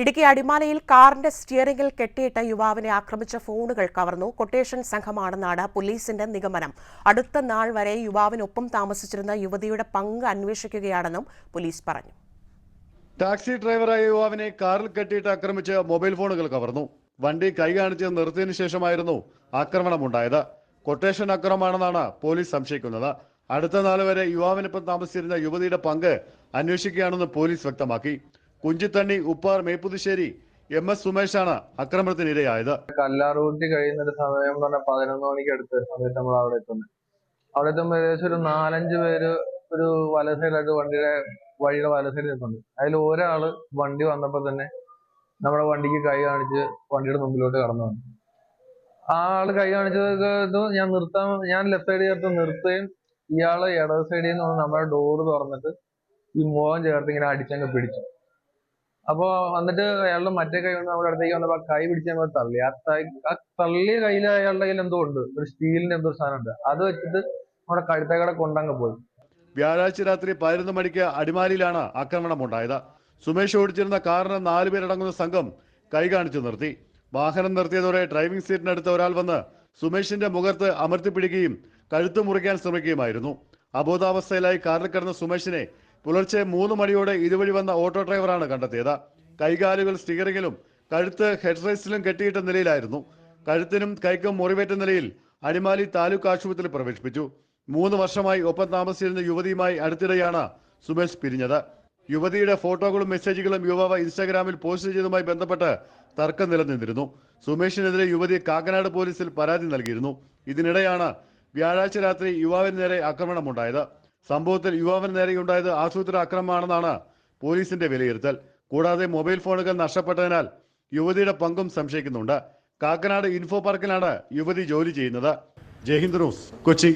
ഇടുക്കി അടിമാലയിൽ കാറിന്റെ സ്റ്റിയറിംഗിൽ കെട്ടിയിട്ട് യുവാവിനെ ആക്രമിച്ച ഫോണുകൾ കവർന്നു. കൊട്ടേഷൻ സംഘമാണെന്നാണ് പോലീസിന്റെ നിഗമനം. അടുത്ത നാൾ വരെ യുവാവിനൊപ്പം താമസിച്ചിരുന്ന യുവതിയുടെ പങ്ക് അന്വേഷിക്കുകയാണെന്നും പോലീസ് പറഞ്ഞു. ടാക്സി ഡ്രൈവറായ യുവാവിനെ കാറിൽ കെട്ടിയിട്ട് ആക്രമിച്ച് മൊബൈൽ ഫോണുകൾ കവർന്നു. വണ്ടി കൈ കാണിച്ച് നിർത്തിയതിനു ശേഷമായിരുന്നു ആക്രമണമുണ്ടായത്. കൊട്ടേഷൻ അക്രമമാണെന്നാണ് പോലീസ് സംശയിക്കുന്നത്. അടുത്ത നാൾ വരെ യുവാവിനൊപ്പം താമസിച്ചിരുന്ന യുവതിയുടെ പങ്ക് അന്വേഷിക്കുകയാണെന്ന് പോലീസ് വ്യക്തമാക്കി. കുഞ്ചിത്തണ്ണി ഉപ്പാർ മേപ്പുതുശ്ശേരി എം എസ് സുമേഷാണ് ആക്രമണത്തിനിരയായത് കല്ലാറൂട്ടി കഴിയുന്ന ഒരു സമയം പറഞ്ഞ പതിനൊന്ന് മണിക്ക് അടുത്ത് സമയത്ത് നമ്മൾ അവിടെ എത്തുന്നത് അവിടെ എത്തുമ്പോൾ ഏകദേശം ഒരു നാലഞ്ച് പേര് ഒരു വല സൈഡായിട്ട് വണ്ടിയുടെ വഴിയുടെ വല സൈഡിൽ അതിൽ ഒരാൾ വണ്ടി വന്നപ്പോൾ തന്നെ നമ്മുടെ വണ്ടിക്ക് കൈ കാണിച്ച് വണ്ടിയുടെ മുമ്പിലോട്ട് കടന്നു വന്നു. ആ ആൾ കൈ കാണിച്ചത് ഞാൻ നിർത്താൻ ഞാൻ ലെഫ്റ്റ് സൈഡ് ചേർത്ത് നിർത്തുകയും ഇയാൾ ഇടത് സൈഡിൽ നിന്ന് നമ്മുടെ ഡോറ് തുറന്നിട്ട് ഈ മുഖം ചേർത്ത് ഇങ്ങനെ അടിച്ചങ്ങ് പിടിച്ചു. അപ്പൊ വന്നിട്ട് അയാളുടെ മറ്റേ കൈ കൊണ്ട് നമ്മുടെ അടുത്തേക്ക് വന്നപ്പോ കൈ പിടിച്ച് നമ്മൾ തള്ളി. ആ ആ തള്ളിയ കയ്യിൽ അയാളുടെ കയ്യിൽ എന്തോ ഉണ്ട്. ഒരു സ്റ്റീലിന്റെ എന്തോ സാധനം ഉണ്ട്. അത് വെച്ചിട്ട് നമ്മുടെ കഴുത്തേക്കടെ കൊണ്ടങ്ങ് പോയി. വ്യാഴാഴ്ച രാത്രി പതിനൊന്ന് മണിക്ക് അടിമാലിയിലാണ് ആക്രമണം ഉണ്ടായത്. സുമേഷ് ഓടിച്ചിരുന്ന കാറിന് നാലുപേരടങ്ങുന്ന സംഘം കൈ കാണിച്ചു നിർത്തി. വാഹനം നിർത്തിയതോടെ ഡ്രൈവിംഗ് സീറ്റിനടുത്ത് ഒരാൾ വന്ന് സുമേഷിന്റെ മുഖത്ത് അമർത്തിപ്പിടിക്കുകയും കഴുത്ത് മുറിക്കാൻ ശ്രമിക്കുകയുമായിരുന്നു. അബോധാവസ്ഥയിലായി കാറിൽ കിടന്ന സുമേഷിനെ പുലർച്ചെ മൂന്ന് മണിയോടെ ഇതുവഴി വന്ന ഓട്ടോ ഡ്രൈവറാണ് കണ്ടെത്തിയത്. കൈകാലുകൾ സ്റ്റിയറിംഗിലും കഴുത്ത് ഹെഡ് കെട്ടിയിട്ട നിലയിലായിരുന്നു. കഴുത്തിനും കൈക്കും മുറിവേറ്റ നിലയിൽ അടിമാലി താലൂക്ക് ആശുപത്രിയിൽ പ്രവേശിപ്പിച്ചു. മൂന്ന് വർഷമായി ഒപ്പം താമസിച്ചിരുന്ന യുവതിയുമായി അടുത്തിടെയാണ് സുമേഷ് പിരിഞ്ഞത്. യുവതിയുടെ ഫോട്ടോകളും മെസ്സേജുകളും യുവാവ് ഇൻസ്റ്റാഗ്രാമിൽ പോസ്റ്റ് ചെയ്തതുമായി ബന്ധപ്പെട്ട് തർക്കം നിലനിന്നിരുന്നു. സുമേഷിനെതിരെ യുവതി കാക്കനാട് പോലീസിൽ പരാതി നൽകിയിരുന്നു. ഇതിനിടെയാണ് വ്യാഴാഴ്ച രാത്രി യുവാവിന് നേരെ ആക്രമണമുണ്ടായത്. സംഭവത്തിൽ യുവാവിന് നേരെയുണ്ടായത് ആസൂത്രിത അക്രമമാണെന്നാണ് പോലീസിന്റെ വിലയിരുത്തൽ. കൂടാതെ മൊബൈൽ ഫോണുകൾ നഷ്ടപ്പെട്ടതിനാൽ യുവതിയുടെ പങ്കും സംശയിക്കുന്നുണ്ട്. കാക്കനാട് ഇൻഫോ പാർക്കിലാണ് യുവതി ജോലി ചെയ്യുന്നത്. ജയ്ഹിന്ദ് ന്യൂസ് കൊച്ചി.